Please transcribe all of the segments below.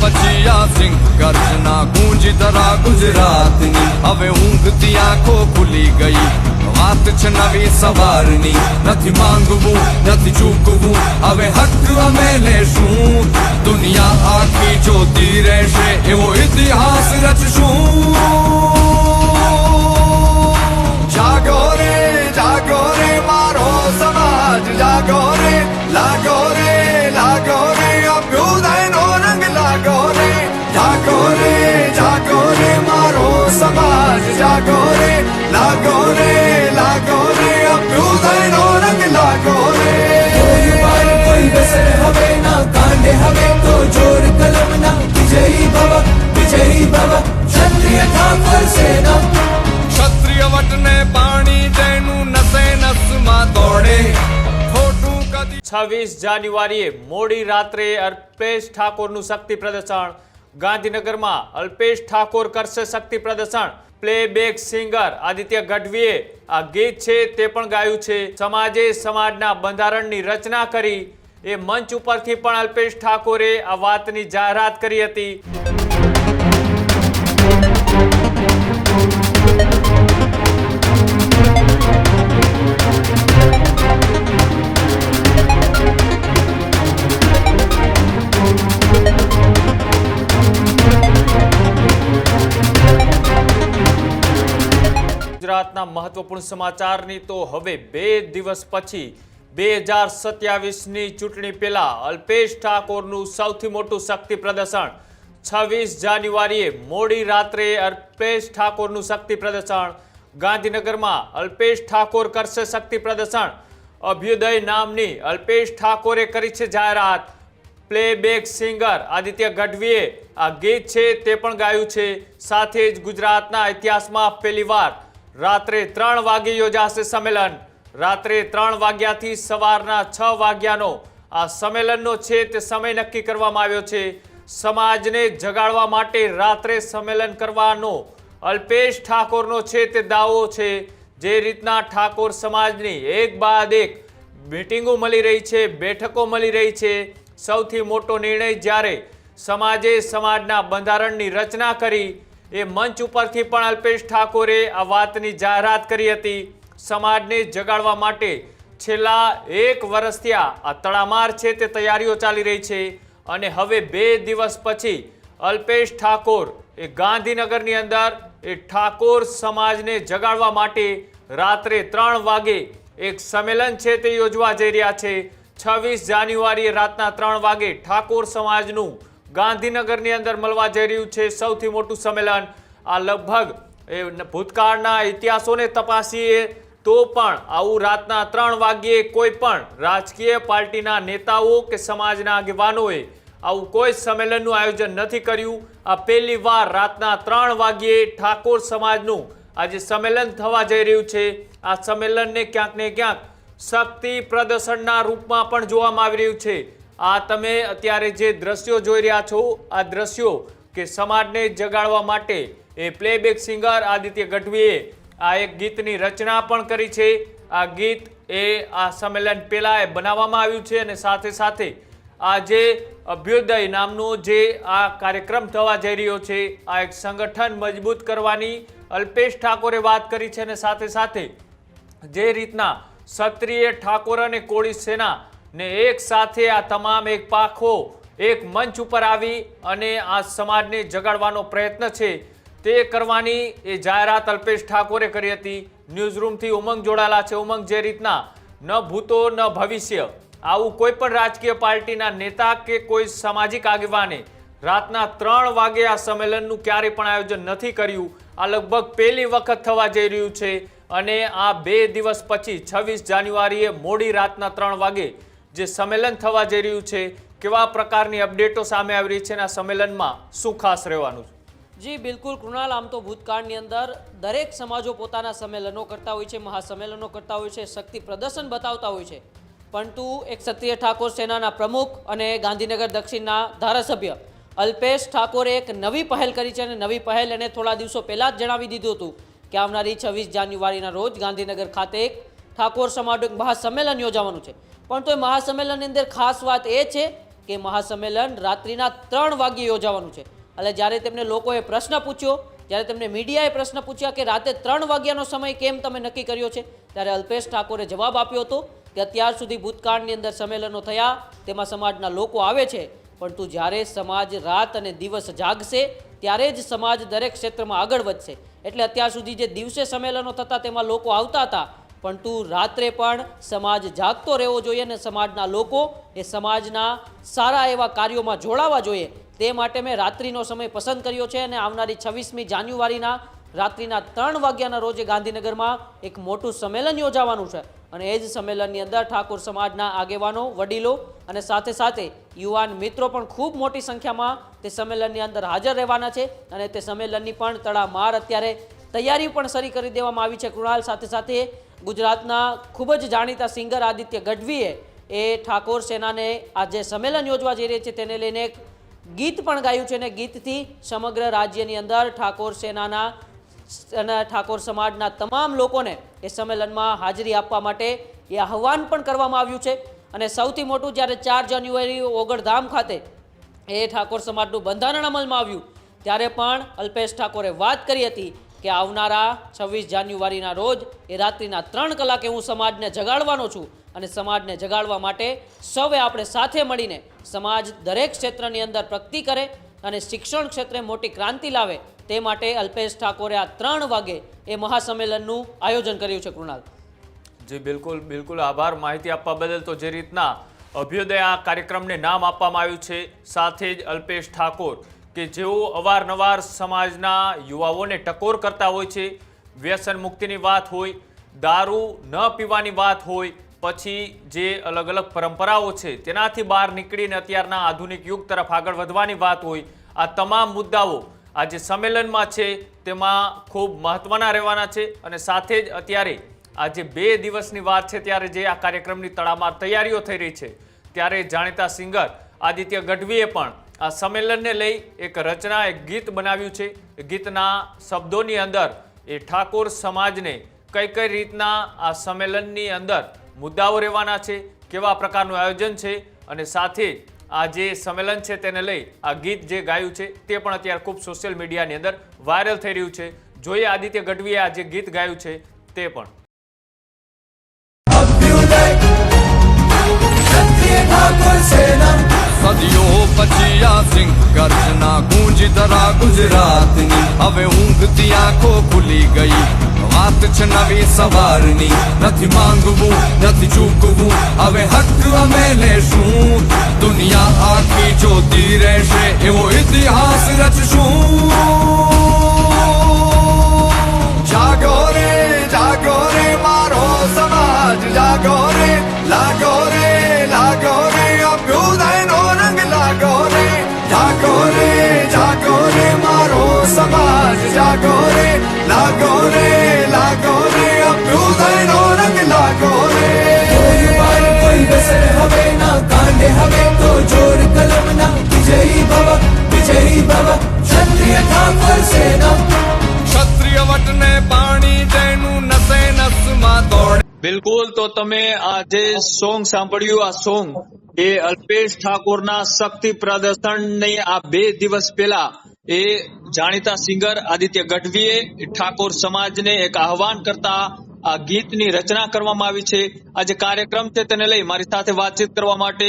પછી આ સિંહ ગર્જના ગુંજી ધરા ગુજરાતની. હવે ઊંઘતી આંખો ખુલી ગઈ. વાત છે નવી સવારની. નથી માંગવું, નથી ચૂકવું. હવે હક અમે લેશું. દુનિયા આખી જોતી રહેશે. એવો ઇતિહાસ રચશું. લાગો રે લાગો રે અભ્યુદયનો રંગ લાગો રે કોઈ વાર કોઈ બેસે હવે ના કાંડે હવે તો જોર કલમ ના વિજયી ભવ વિજયી ભવ ક્ષત્રિય ઠાકોર સેના. ક્ષત્રિય વટને પાણી તેનું નસે નસમાં દોડે છવ્વીસ જાન્યુઆરીએ મોડી રાત્રે અલ્પેશ ઠાકોરનું શક્તિ પ્રદર્શન. ગાંધીનગરમાં અલ્પેશ ઠાકોર કરશે શક્તિ પ્રદર્શન. પ્લેબેક સિંગર આદિત્ય ગઢવીએ આ ગીત છે તે પણ ગાયું છે. સમાજે સમાજના બંધારણની રચના કરી એ મંચ ઉપરથી પણ અલ્પેશ ઠાકોરે આ વાતની જાહેરાત કરી હતી. મહત્વપૂર્ણ સમાચારની તો હવે બે દિવસ પછી બે હજાર સત્યાવીસની ચૂંટણી પહેલાં અલ્પેશ ઠાકોરનું સૌથી મોટું શક્તિ પ્રદર્શન. છવ્વીસ જાન્યુઆરીએ મોડી રાત્રે અલ્પેશ ઠાકોરનું શક્તિ પ્રદર્શન. ગાંધીનગરમાં અલ્પેશ ઠાકોર કરશે શક્તિ પ્રદર્શન. અભ્યુદય નામની અલ્પેશ ઠાકોરે કરી છે જાહેરાત. પ્લેબેક સિંગર આદિત્ય ગઢવીએ આ ગીત છે તે પણ ગાયું છે. સાથે જ ગુજરાતના ઇતિહાસમાં પહેલીવાર રાત્રે ત્રણ વાગે યોજાશે સંમેલન. રાત્રે ત્રણ વાગ્યાથી સવારના છ વાગ્યાનો આ સંમેલનનો છે તે સમય નક્કી કરવામાં આવ્યો છે. સમાજને જગાડવા માટે રાત્રે સંમેલન કરવાનો અલ્પેશ ઠાકોરનો છે તે દાવો છે. જે રીતના ઠાકોર સમાજની એક બાદ એક મિટિંગો મળી રહી છે, બેઠકો મળી રહી છે. સૌથી મોટો નિર્ણય જ્યારે સમાજે સમાજના બંધારણની રચના કરી એ મંચ ઉપરથી પણ અલ્પેશ ઠાકોરે આ વાતની જાહેરાત કરી હતી. સમાજને જગાડવા માટે છેલ્લા એક વર્ષથી આ તડામાર છે તે તૈયારીઓ ચાલી રહી છે. અને હવે બે દિવસ પછી અલ્પેશ ઠાકોર એ ગાંધીનગરની અંદર એ ઠાકોર સમાજને જગાડવા માટે રાત્રે ત્રણ વાગે એક સંમેલન છે તે યોજવા જઈ રહ્યા છે. છવ્વીસ જાન્યુઆરીએ રાતના ત્રણ વાગે ઠાકોર સમાજનું ગાંધીનગરની અંદર મળવા જઈ રહ્યું છે સૌથી મોટું સંમેલન. આ લગભગ એ ભૂતકાળના ઇતિહાસોને તપાસીએ તો પણ આવું રાતના ત્રણ વાગ્યે કોઈ પણ રાજકીય પાર્ટીના નેતાઓ કે સમાજના આગેવાનોએ આવું કોઈ સંમેલનનું આયોજન નથી કર્યું. આ પહેલી વાર રાતના ત્રણ વાગ્યે ઠાકોર સમાજનું આજે સંમેલન થવા જઈ રહ્યું છે. આ સંમેલનને ક્યાંક ને ક્યાંક શક્તિ પ્રદર્શનના રૂપમાં પણ જોવામાં આવી રહ્યું છે. આ તમે અત્યારે જે દ્રશ્યો જોઈ રહ્યા છો, આ દ્રશ્યો કે સમાજને જગાડવા માટે એ પ્લેબેક સિંગર આદિત્ય ગઢવીએ આ એક ગીતની રચના પણ કરી છે. આ ગીત એ આ સંમેલન પહેલાં એ બનાવવામાં આવ્યું છે અને સાથે સાથે આ જે અભ્યુદય નામનો જે આ કાર્યક્રમ થવા જઈ રહ્યો છે, આ એક સંગઠન મજબૂત કરવાની અલ્પેશ ઠાકોરે વાત કરી છે અને સાથે સાથે જે રીતના ક્ષત્રિય ઠાકોર અને કોળી સેના ને એક સાથે આ તમામ એક પાખો, એક મંચ ઉપર આવી અને આ સમાજને જગાડવાનો પ્રયત્ન છે, તે કરવાની એ જાહેરાત અલ્પેશ ઠાકોરે કરી હતી. ન્યૂઝરૂમથી ઉમંગ જોડાયેલા છે. ઉમંગ, જે રીતના? ન ભૂતો, ન ભવિષ્ય. આવું કોઈ પણ રાજકીય પાર્ટીના નેતા કે કોઈ સામાજિક આગેવાને રાતના ત્રણ વાગે આ સંમેલનનું ક્યારેય પણ આયોજન નથી કર્યું. આ લગભગ પહેલી વખત થવા જઈ રહ્યું છે અને આ બે દિવસ પછી, છવ્વીસ જાન્યુઆરીએ મોડી રાતના ત્રણ વાગે જે સંમેલન થવા જઈ રહ્યું છે, કેવા પ્રકારની અપડેટો સામે આવી રહી છે અને આ સંમેલનમાં શું ખાસ રહેવાનું છે? જી, બિલકુલ. કૃણાલ, આમ તો ભૂતકાળની અંદર દરેક સમાજો પોતાના સંમેલનો કરતા હોય છે, મહાસંમેલનો કરતા હોય છે, શક્તિ પ્રદર્શન બતાવતા હોય છે. પરંતુ એક ક્ષત્રિય ઠાકોર સેનાના પ્રમુખ અને ગાંધીનગર દક્ષિણના ધારાસભ્ય અલ્પેશ ઠાકોરે એક નવી પહેલ કરી છે અને નવી પહેલ એને થોડા દિવસો પહેલાં જ જણાવી દીધું હતું કે આવનારી છવ્વીસ જાન્યુઆરીના રોજ ગાંધીનગર ખાતે ઠાકોર સમાજનું મહાસંમેલન યોજાવાનું છે. પણ તો એ મહાસંમેલનની અંદર ખાસ વાત એ છે કે મહાસંમેલન રાત્રિના ત્રણ વાગ્યે યોજાવાનું છે. એટલે જ્યારે તેમને લોકોએ પ્રશ્ન પૂછ્યો, જ્યારે તેમને મીડિયાએ પ્રશ્ન પૂછ્યા કે રાતે ત્રણ વાગ્યાનો સમય કેમ તમે નક્કી કર્યો છે, ત્યારે અલ્પેશ ઠાકોરે જવાબ આપ્યો હતો કે અત્યાર સુધી ભૂતકાળની અંદર સંમેલનો થયા, તેમાં સમાજના લોકો આવે છે પરંતુ જ્યારે સમાજ રાત અને દિવસ જાગશે, ત્યારે જ સમાજ દરેક ક્ષેત્રમાં આગળ વધશે. એટલે અત્યાર સુધી જે દિવસે સંમેલનો થતા તેમાં લોકો આવતા હતા પરંતુ રાત્રે પણ સમાજ જાગતો રહેવો જોઈએ અને સમાજના લોકો એ સમાજના સારા એવા કાર્યોમાં જોડાવા જોઈએ. તે માટે મેં રાત્રિનો સમય પસંદ કર્યો છે અને આવનારી છવ્વીસમી જાન્યુઆરીના રાત્રિના ત્રણ વાગ્યાના રોજે ગાંધીનગરમાં એક મોટું સંમેલન યોજાવાનું છે. અને એ જ સંમેલનની અંદર ઠાકોર સમાજના આગેવાનો, વડીલો અને સાથે સાથે યુવાન મિત્રો પણ ખૂબ મોટી સંખ્યામાં તે સંમેલનની અંદર હાજર રહેવાના છે અને તે સંમેલનની પણ તડામાર અત્યારે તૈયારી પણ શરૂ કરી દેવામાં આવી છે. કૃણાલ સાથે સાથે ગુજરાતના ખૂબ જ જાણીતા સિંગર આદિત્ય ગઢવીએ એ ઠાકોર સેનાને આ જે સંમેલન યોજવા જઈ રહી છે. તેને લઈને એક ગીત પણ ગાયું છે અને ગીતથી સમગ્ર રાજ્યની અંદર ઠાકોર સેનાના અને ઠાકોર સમાજના તમામ લોકોને એ સંમેલનમાં હાજરી આપવા માટે એ આહવાન પણ કરવામાં આવ્યું છે. અને સૌથી મોટું જ્યારે ચાર જાન્યુઆરી ઓગળધામ ખાતે એ ઠાકોર સમાજનું બંધારણ અમલમાં આવ્યું, ત્યારે પણ અલ્પેશ ઠાકોરે વાત કરી હતી કે આવનારા છવ્વીસ જાન્યુઆરીના રોજ એ રાત્રિના ત્રણ કલાકે હું સમાજને જગાડવાનો છું અને સમાજને જગાડવા માટે સૌએ આપણે સાથે મળીને સમાજ દરેક ક્ષેત્રની અંદર પ્રગતિ કરે અને શિક્ષણ ક્ષેત્રે મોટી ક્રાંતિ લાવે તે માટે અલ્પેશ ઠાકોરે આ ત્રણ વાગે એ મહાસંમેલનનું આયોજન કર્યું છે, કૃણાલ. જી, બિલકુલ બિલકુલ. આભાર. માહિતી આપવા બદલ તો જે રીતના અભ્યુદય આ કાર્યક્રમને નામ આપવામાં આવ્યું છે, સાથે જ અલ્પેશ ઠાકોર કે જેઓ અવારનવાર સમાજના યુવાઓને ટકોર કરતા હોય છે, વ્યસન મુક્તિની વાત હોય, દારૂ ન પીવાની વાત હોય, પછી જે અલગ અલગ પરંપરાઓ છે, તેનાથી બહાર નીકળીને અત્યારના આધુનિક યુગ તરફ આગળ વધવાની વાત હોય, આ તમામ મુદ્દાઓ આ જે સંમેલનમાં છે, તેમાં ખૂબ મહત્વના રહેવાના છે અને સાથે જ અત્યારે આજે બે દિવસની વાત છે, ત્યારે જે આ કાર્યક્રમની તડામાર તૈયારીઓ થઈ રહી છે, ત્યારે જાણીતા સિંગર આદિત્ય ગઢવીએ પણ આ સંમેલનને લઈ એક રચના એક ગીત બનાવ્યું છે. ગીતના શબ્દોની અંદર એ ઠાકોર સમાજને કઈ કઈ રીતના આ સંમેલનની અંદર મુદ્દાઓ રહેવાના છે, કેવા પ્રકારનું આયોજન છે અને સાથે આ જે સંમેલન છે તેને લઈ આ ગીત જે ગાયું છે તે પણ અત્યારે ખૂબ સોશિયલ મીડિયાની અંદર વાયરલ થઈ રહ્યું છે. જોઈએ આદિત્ય ગઢવીએ આ જે ગીત ગાયું છે તે પણ. સદીઓ પછી આ સિંહ ગર્જના ગુંજી ધરા ગુજરાતની હવે ઊંઘતી આંખો ખુલી ગઈ વાત છે નવી સવારની નથી માંગવું નથી ચૂકવું હવે હક અમે લેશું દુનિયા આખી જોતી રહેશે એવો ઇતિહાસ રચશું ના હવે તો જોર કલમ ના વિજયી ભવ વિજયી ભવ. ક્ષત્રિય ઠાકોર સેના. ક્ષત્રિય વટને પાણી તેનું નસે નસમાં દોડે બિલકુલ તો તમે આ જે સોંગ સાંભળ્યું આ સોંગ એ અલ્પેશ ઠાકોરના શક્તિ પ્રદર્શનની આ બે દિવસ પહેલા એ જાણીતા સિંગર આદિત્ય ગઢવીએ ઠાકોર સમાજને એક આહવાન કરતા આ ગીતની રચના કરવામાં આવી છે. આ જે કાર્યક્રમ છે તેને લઈ મારી સાથે વાતચીત કરવા માટે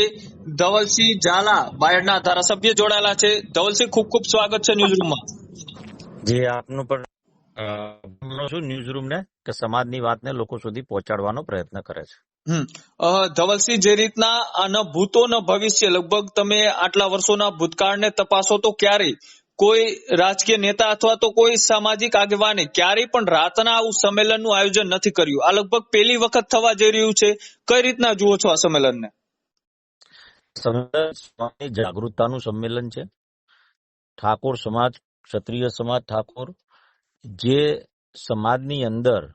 ધવલસિંહ ઝાલા બાયડના ધારાસભ્ય જોડાયેલા છે. ધવલસિંહ ખૂબ ખૂબ સ્વાગત છે ન્યૂઝરૂમમાં. જે આપનું પણ છું ન્યૂઝ રૂમ ને કે સમાજની વાતને લોકો સુધી પહોંચાડવાનો પ્રયત્ન કરે છે. ધવલસિંહ જે રીતના ન ભૂતો ન ભવિષ્ય લગભગ તમે આટલા વર્ષોના ભૂતકાળને તપાસો તો ક્યારેય કોઈ રાજકીય નેતા અથવા તો કોઈ સામાજિક આગેવાને ક્યારેય પણ રાતના આવું સંમેલનનું આયોજન નથી કર્યું. આ લગભગ પહેલી વખત થવા જઈ રહ્યું છે. કઈ રીતના જુઓ છો આ સંમેલનને? સંમેલન જાગૃતતાનું સંમેલન છે. ઠાકોર સમાજ, ક્ષત્રિય સમાજ ઠાકોર, જે સમાજની અંદર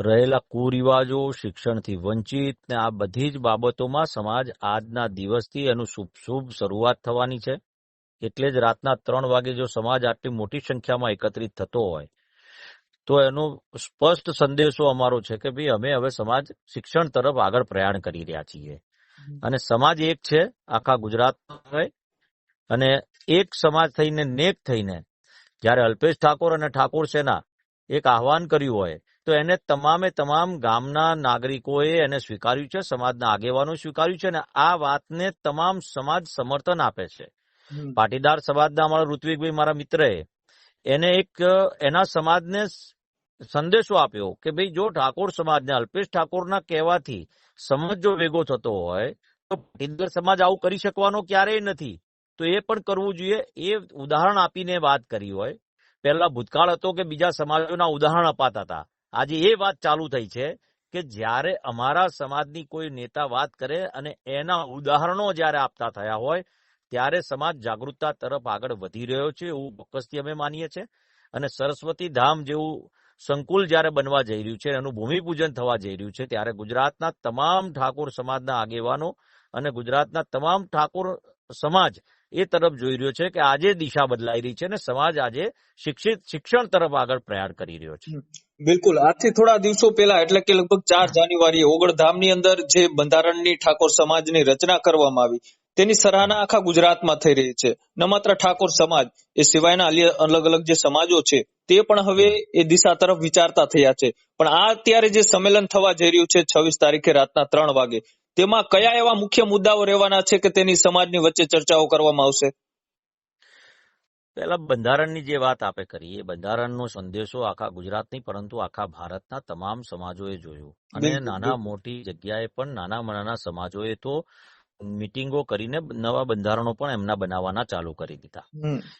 રહેલા કુરિવાજો, શિક્ષણથી વંચિત ને આ બધી જ બાબતોમાં સમાજ આજના દિવસથી એનું શુભ શુભ શરૂઆત થવાની છે. એટલે જ રાતના ત્રણ વાગે જો સમાજ આટલી મોટી સંખ્યામાં એકત્રિત થતો હોય તો એનો સ્પષ્ટ સંદેશો અમારો છે કે ભાઈ અમે હવે સમાજ શિક્ષણ તરફ આગળ પ્રયાણ કરી રહ્યા છીએ. અને સમાજ એક છે આખા ગુજરાત અને એક સમાજ થઈને નેક થઈને જ્યારે અલ્પેશ ઠાકોર અને ઠાકોર સેના એક આહવાન કર્યું હોય તો એને તમામે તમામ ગામના નાગરિકોએ એને સ્વીકાર્યું છે સમાજના આગેવાનો સ્વીકાર્યું છે અને આ વાતને તમામ સમાજ સમર્થન આપે છે. પાટીદાર સમાજના અમારા ઋત્વિકભાઈ મારા મિત્રએ એને એક, એના સમાજને સંદેશો આપ્યો કે ભાઈ જો ઠાકોર સમાજને, અલ્પેશ ઠાકોરના કહેવાથી સમાજ જો ભેગો થતો હોય, તો પાટીદાર સમાજ આવું કરી શકવાનો ક્યારેય નથી. તો એ પણ કરવું જોઈએ. એ ઉદાહરણ આપીને વાત કરી હોય. પહેલા ભૂતકાળ હતો કે બીજા સમાજોના ઉદાહરણ અપાતા હતા. આજે એ વાત ચાલુ થઈ છે કે જ્યારે અમારા સમાજની કોઈ નેતા વાત કરે અને એના ઉદાહરણો જ્યારે આપતા થયા હોય ત્યારે સમાજ જાગૃતતા તરફ આગળ વધી રહ્યો છે એવું ચોક્કસથી અમે માનીએ છીએ. અને સરસ્વતી ધામ જેવું સંકુલ જ્યારે બનવા જઈ રહ્યું છે એનું ભૂમિપૂજન થવા જઈ રહ્યું છે ત્યારે ગુજરાતના તમામ ઠાકોર સમાજના આગેવાનો અને ગુજરાતના તમામ ઠાકોર સમાજ એ તરફ જોઈ રહ્યો છે કે આજે દિશા બદલાઈ રહી છે અને સમાજ આજે શિક્ષિત શિક્ષણ તરફ આગળ પ્રયાણ કરી રહ્યો છે. બિલકુલ. આજથી થોડા દિવસો પહેલા એટલે કે લગભગ ચાર જાન્યુઆરીએ ઓગળધામની અંદર જે બંધારણની ઠાકોર સમાજની રચના કરવામાં આવી તેની સરાહના આખા ગુજરાતમાં થઈ રહી છે. ન માત્ર ઠાકોર સમાજ એ સિવાયના અલગ અલગ જે સમાજો છે તે પણ હવે એ દિશા તરફ વિચારતા થયા છે. પણ આ અત્યારે જે સંમેલન થવા જઈ રહ્યું છે છવ્વીસ તારીખે રાતના ત્રણ વાગે તેમાં કયા એવા મુખ્ય મુદ્દાઓ રહેવાના છે કે તેની સમાજની વચ્ચે ચર્ચાઓ કરવામાં આવશે? પહેલા બંધારણની જે વાત આપે કરી એ બંધારણનો સંદેશો આખા ગુજરાતની પરંતુ આખા ભારતના તમામ સમાજોએ જોયું. અને નાના મોટી જગ્યાએ પણ નાના નાના સમાજોએ તો મિટિંગો કરીને નવા બંધારણો પણ એમના બનાવવાના ચાલુ કરી દીધા.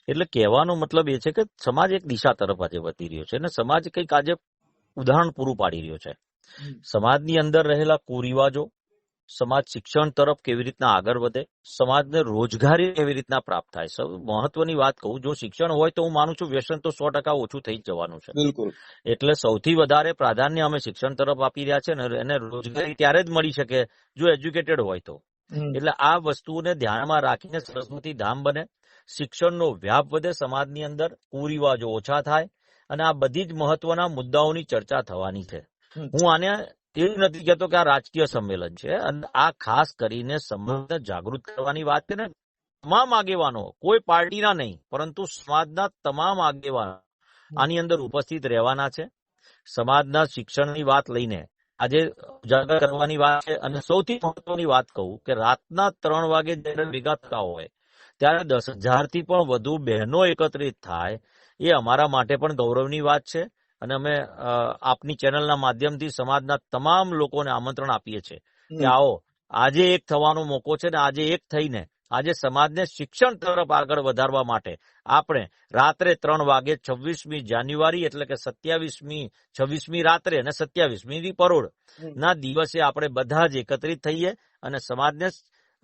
એટલે કહેવાનો મતલબ એ છે કે સમાજ એક દિશા તરફ આજે વધી રહ્યો છે અને સમાજ કંઈક આજે ઉદાહરણ પૂરું પાડી રહ્યો છે. સમાજની અંદર રહેલા કુરિવાજો સમાજ શિક્ષણ તરફ કેવી રીતના આગળ વધે સમાજને રોજગારી કેવી રીતના પ્રાપ્ત થાય. મહત્વની વાત કહું જો શિક્ષણ હોય તો હું માનું છું વ્યસન તો સો ટકા ઓછું થઈ જવાનું છે. બિલકુલ. એટલે સૌથી વધારે પ્રાધાન્ય અમે શિક્ષણ તરફ આપી રહ્યા છે ને એને રોજગારી ત્યારે જ મળી શકે જો એજ્યુકેટેડ હોય તો. એટલે આ વસ્તુઓને ધ્યાનમાં રાખીને સરસ્વતી ધામ બને. શિક્ષણનો વ્યાપ વધે સમાજની અંદર કુરિવાજો ઓછા થાય અને આ બધી જ મહત્વના મુદ્દાઓની ચર્ચા થવાની છે. હું આને એ નથી કહેતો કે આ રાજકીય સંમેલન છે અને આ ખાસ કરીને સમાજને જાગૃત કરવાની વાત છે ને. તમામ આગેવાનો કોઈ પાર્ટીના નહીં પરંતુ સમાજના તમામ આગેવાનો આની અંદર ઉપસ્થિત રહેવાના છે. સમાજના શિક્ષણની વાત લઈને આજે ઉજાગર કરવાની વાત છે અને સૌથી મહત્વની વાત કહું કે રાતના ત્રણ વાગે જયારે ભેગા થતા હોય ત્યારે દસ હજારથી પણ વધુ બહેનો એકત્રિત થાય એ અમારા માટે પણ ગૌરવની વાત છે અને અમે આપની ચેનલના માધ્યમથી સમાજના તમામ લોકોને આમંત્રણ આપીએ છીએ કે આવો આજે એક થવાનો મોકો છે ને આજે એક થઈને આજે સમાજને શિક્ષણ તરફ આગળ વધારવા માટે આપણે રાત્રે ત્રણ વાગે છવ્વીસમી જાન્યુઆરી એટલે કે સત્યાવીસમી છવ્વીસમી રાત્રે અને સત્યાવીસમી પરોળ. ના દિવસે આપણે બધા જ એકત્રિત થઈએ અને સમાજને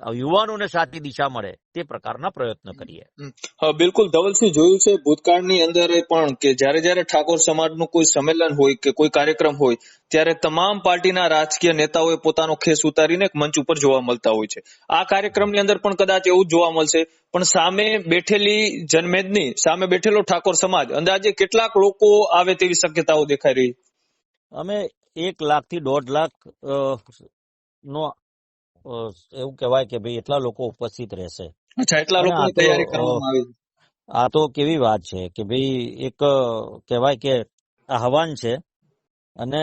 યુવાનોને સાચી દિશા મળે તે પ્રકારના પ્રયત્ન કરીએ. બિલકુલ. ધવલસિંહ જોયું છે ભૂતકાળની અંદર પણ કે જ્યારે જ્યારે ઠાકોર સમાજનું કોઈ સંમેલન હોય કે કોઈ કાર્યક્રમ હોય ત્યારે તમામ પાર્ટીના રાજકીય નેતાઓએ પોતાનો ખેસ ઉતારીને એક મંચ ઉપર જોવા મળતા હોય છે. આ કાર્યક્રમની અંદર પણ કદાચ એવું જ જોવા મળશે પણ સામે બેઠેલી જનમેદની સામે બેઠેલો ઠાકોર સમાજ અંદાજે કેટલાક લોકો આવે તેવી શક્યતાઓ દેખાઈ રહી? અમે એક લાખથી દોઢ લાખ નો એવું કહેવાય કે ભાઈ એટલા લોકો ઉપસ્થિત રહેશે. અચ્છા એટલા તો, તૈયારી કરવામાં આવી આ તો કેવી વાત છે કે ભાઈ એક કહેવાય કે આહવાન છે અને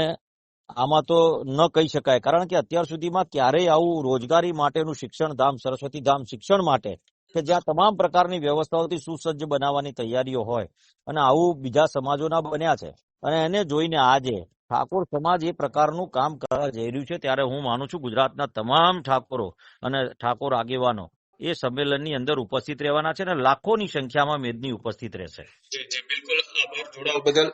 આમાં તો ન કહી શકાય. કારણ કે અત્યાર સુધીમાં ક્યારેય આવું રોજગારી માટેનું શિક્ષણ ધામ સરસ્વતી ધામ શિક્ષણ માટે કે જ્યાં તમામ પ્રકારની વ્યવસ્થાઓથી સુસજ્જ બનાવવાની તૈયારીઓ હોય અને આવું બીજા સમાજોના બન્યા છે અને એને જોઈને આજે ઠાકોર સમાજ એ પ્રકારનું કામ કરવા જઈ રહ્યું છે, ત્યારે હું માનું છું ગુજરાતના તમામ ઠાકોરો અને ઠાકોર આગેવાનો એ સંમેલનની અંદર ઉપસ્થિત રહેવાના છે અને લાખોની સંખ્યામાં મેદની ઉપસ્થિત રહેશે. જી જી, બિલકુલ. આભાર જોડાવા બદલ